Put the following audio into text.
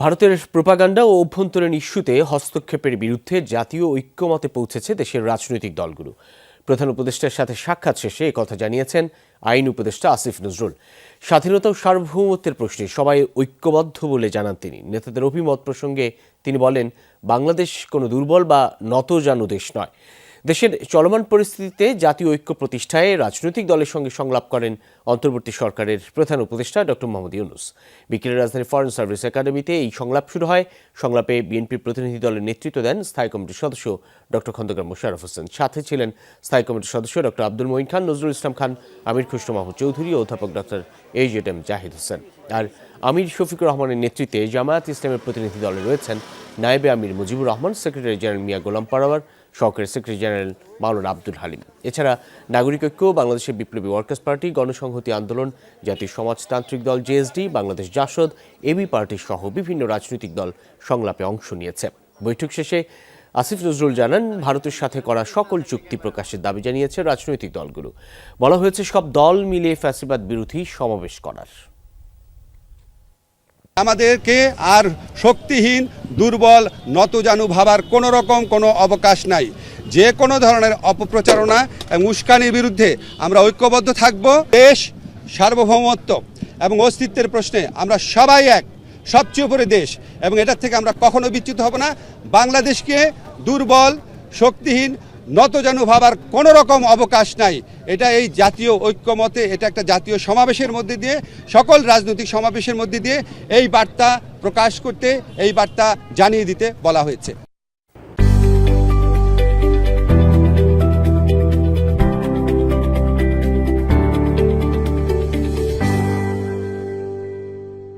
ভারতের প্রোপাগান্ডা ও অভ্যন্তরীণ ইস্যুতে হস্তক্ষেপের বিরুদ্ধে জাতীয় ঐক্যমতে পৌঁছেছে দেশের রাজনৈতিক দলগুলো। প্রধান উপদেষ্টার সাথে সাক্ষাৎ শেষে কথা জানিয়েছেন আইন উপদেষ্টা আসিফ নজরুল। স্বাধীনতা ও সার্বভৌমত্বের প্রশ্নে সবাই ঐক্যবদ্ধ বলে জানান তিনি। নেতাদের অভিমত প্রসঙ্গে তিনি বলেন, বাংলাদেশ কোনো দুর্বল বা নতজানু দেশ নয়। দেশের চলমান পরিস্থিতিতে জাতীয় ঐক্য প্রতিষ্ঠায় রাজনৈতিক দলের সঙ্গে সংলাপ করেন অন্তর্বর্তী সরকারের প্রধান উপদেষ্টা ডক্টর মোহাম্মদ ইউনুস। বিকেলে রাজধানী ফরেন সার্ভিস একাডেমিতে এই সংলাপ শুরু হয়। সংলাপে বিএনপির প্রতিনিধি দলের নেতৃত্ব দেন স্থায়ী কমিটির সদস্য ডক্টর খন্দকার মোশাররফ হোসেন। সাথে ছিলেন স্থায়ী কমিটির সদস্য ডক্টর আব্দুল মঈন খান, নজরুল ইসলাম খান, আমির খুশরু মাহমুদ চৌধুরী ও অধ্যাপক doctor A Z M Zahid Hossain. আর আমির শফিকুর রহমানের নেতৃত্বে জামায়াত ইসলামের প্রতিনিধি দলে রয়েছেন নায়েবে আমির মুজিবুর রহমান, সেক্রেটারি জেনারেল মিয়া গোলাম পারাওয়ার সহকারী সেক্রেটারি জেনারেল মাওলানা আব্দুল হালিম। এছাড়া নাগরিক ঐক্য, বাংলাদেশের বিপ্লবী ওয়ার্কার্স পার্টি, গণসংহতি আন্দোলন, জাতীয় সমাজতান্ত্রিক দল JSD Bangladesh JASAD AB party সহ বিভিন্ন রাজনৈতিক দল সংলাপে অংশ নিয়েছে। বৈঠক শেষে আসিফ নজরুল জানান, ভারতের সাথে করা সকল চুক্তি প্রকাশের দাবি জানিয়েছে রাজনৈতিক দলগুলো। বলা হয়েছে, সব দল মিলে ফ্যাসিবাদ বিরোধী সমাবেশ করার। আমাদেরকে আর শক্তিহীন দুর্বল, নতজানু ভাবার কোনো রকম কোনো অবকাশ নাই। যে কোনো ধরনের অপপ্রচারণা এবং উস্কানির বিরুদ্ধে আমরা ঐক্যবদ্ধ থাকব। দেশ সার্বভৌমত্ব এবং অস্তিত্বের প্রশ্নে আমরা সবাই এক, সবচেয়ে উপরে দেশ। এবং এটার থেকে আমরা কখনো বিচ্যুত হব না। বাংলাদেশকে দুর্বল, শক্তিহীন নত নতজানু ভাবার কোনো রকম অবকাশ নাই। এটা এই জাতীয় ঐক্যমতে, এটা একটা জাতীয় সমাবেশের মধ্যে দিয়ে, সকল রাজনৈতিক সমাবেশের মধ্যে দিয়ে এই বার্তা প্রকাশ করতে এই বার্তা জানিয়ে দিতে বলা হয়েছে।